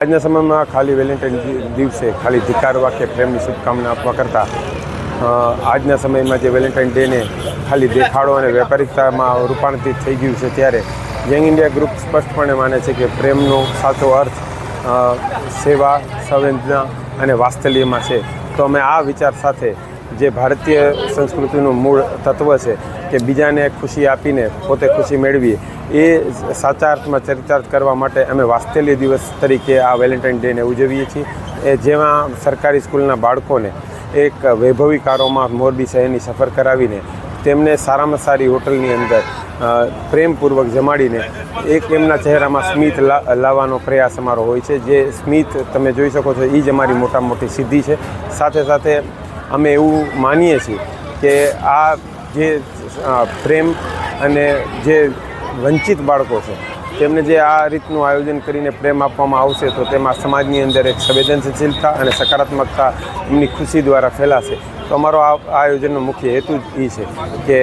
આજના સમયમાં ખાલી વેલેન્ટાઇન દિવસે ખાલી ધિકારવા કે પ્રેમની શુભકામના આપવા કરતાં આજના સમયમાં જે વેલેન્ટાઇન ડેને ખાલી દેખાડો અને વ્યાપારિકતામાં રૂપાંતરિત થઈ ગયું છે ત્યારે યંગ ઇન્ડિયા ગ્રુપ સ્પષ્ટપણે માને છે કે પ્રેમનો સાચો અર્થ સેવા, સંવેદના અને વાત્સલ્યમાં છે. તો અમે આ વિચાર સાથે જે ભારતીય સંસ્કૃતિનું મૂળ તત્વ છે કે બીજાને ખુશી આપીને પોતે ખુશી મેળવીએ, એ સાચા અર્થમાં ચરિતાર્થ કરવા માટે અમે વાત્સલ્ય દિવસ તરીકે આ વેલેન્ટાઇન ડેને ઉજવીએ છીએ. એ જેમાં સરકારી સ્કૂલના બાળકોને એક વૈભવી કારોમાં મોરબી શહેરની સફર કરાવીને તેમને સારામાં સારી હોટલની અંદર પ્રેમપૂર્વક જમાડીને એક એમના ચહેરામાં સ્મિત લાવવાનો પ્રયાસ અમારો હોય છે. જે સ્મિત તમે જોઈ શકો છો એ જ અમારી મોટા મોટી સિદ્ધિ છે. સાથે સાથે અમે એવું માનીએ છીએ કે આ જે પ્રેમ અને જે વંચિત બાળકો છે તેમને જે આ રીતનું આયોજન કરીને પ્રેમ આપવામાં આવશે તો તેમાં સમાજની અંદર એક સંવેદનશીલતા અને સકારાત્મકતા એમની ખુશી દ્વારા ફેલાશે. તો અમારો આ આયોજનનો મુખ્ય હેતુ જ એ છે કે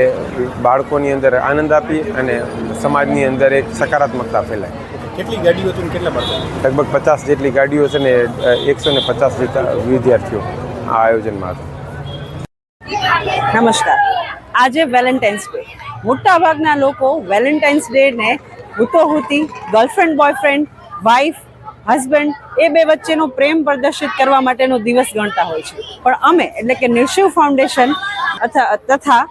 બાળકોની અંદર આનંદ આપી અને સમાજની અંદર એક સકારાત્મકતા ફેલાય. કેટલી ગાડીઓ હતી કેટલા બાળકો લગભગ પચાસ જેટલી ગાડીઓ છે ને એકસો ને પચાસ વિદ્યાર્થીઓ આ આયોજનમાં હતા. નમસ્કાર. આજે વેલેન્ટાઇન્સ ડે મોટાભાગના લોકો વેલેન્ટાઇન્સ ડેને હુતોહુતી ગર્લફ્રેન્ડ બોયફ્રેન્ડ વાઈફ હસબન્ડ એ બે વચ્ચેનો પ્રેમ પ્રદર્શિત કરવા માટેનો દિવસ ગણતા હોય છે. પણ અમે એટલે કે નિર્શિવ ફાઉન્ડેશન અથવા તથા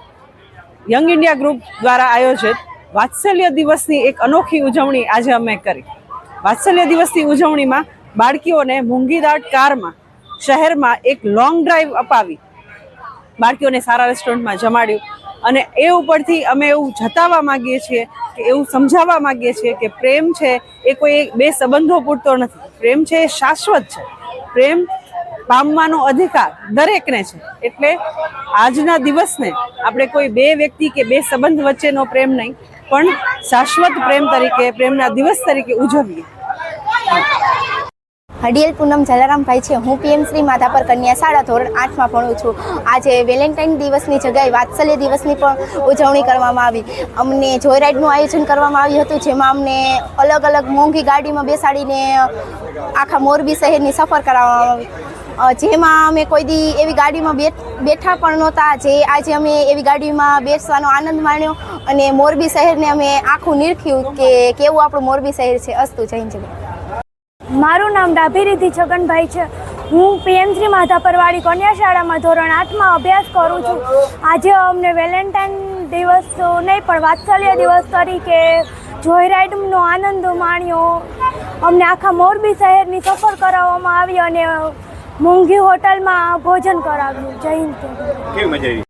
યંગ ઇન્ડિયા ગ્રુપ દ્વારા આયોજિત વાત્સલ્ય દિવસની એક અનોખી ઉજવણી આજે અમે કરી. વાત્સલ્ય દિવસની ઉજવણીમાં બાળકીઓને મૂંગીદાટ કારમાં, શહેરમાં એક લોંગ ડ્રાઈવ અપાવી બાળકીઓને સારા રેસ્ટોરન્ટમાં જમાડ્યું. અને એ ઉપરથી અમે એવું જતાવવા માંગીએ છીએ કે એવું સમજાવવા માગીએ છીએ કે પ્રેમ છે એ કોઈ બે સંબંધો પૂરતો નથી. પ્રેમ છે એ શાશ્વત છે. પ્રેમ પામવાનો અધિકાર દરેકને છે. એટલે આજના દિવસને આપણે કોઈ બે વ્યક્તિ કે બે સંબંધ વચ્ચેનો પ્રેમ નહીં, પણ શાશ્વત પ્રેમ તરીકે, પ્રેમના દિવસ તરીકે ઉજવીએ. હડિયેલ પૂનમ જલારામભાઈ છે, હું પીએમ શ્રી માધાપર કન્યા શાળા ધોરણ આઠમાં ભણું છું. આજે વેલેન્ટાઇન દિવસની જગ્યાએ વાત્સલ્ય દિવસની પણ ઉજવણી કરવામાં આવી. અમને જોય રાઇડનું આયોજન કરવામાં આવ્યું હતું, જેમાં અમને અલગ અલગ મોંઘી ગાડીમાં બેસાડીને આખા મોરબી શહેરની સફર કરાવવામાં આવી. જેમાં અમે કોઈ દી એવી ગાડીમાં બેઠ પણ નહોતા, જે આજે અમે એવી ગાડીમાં બેસવાનો આનંદ માણ્યો અને મોરબી શહેરને અમે આખું નિરખ્યું કે કેવું આપણું મોરબી શહેર છે. અસ્તુ જૈન જગત મારું નામ ડાભીરીથી છગનભાઈ છે. હું પીએમ શ્રી માધાપરવાળી કન્યા શાળામાં ધોરણ આઠમાં અભ્યાસ કરું છું. આજે અમને વેલેન્ટાઇન દિવસ નહીં, પણ વાત્સલ્ય દિવસ તરીકે જોયરાઇડનો આનંદ માણ્યો. અમને આખા મોરબી શહેરની સફર કરાવવામાં આવી અને મોંઘી હોટલમાં ભોજન કરાવ્યું. જય હિન્દ.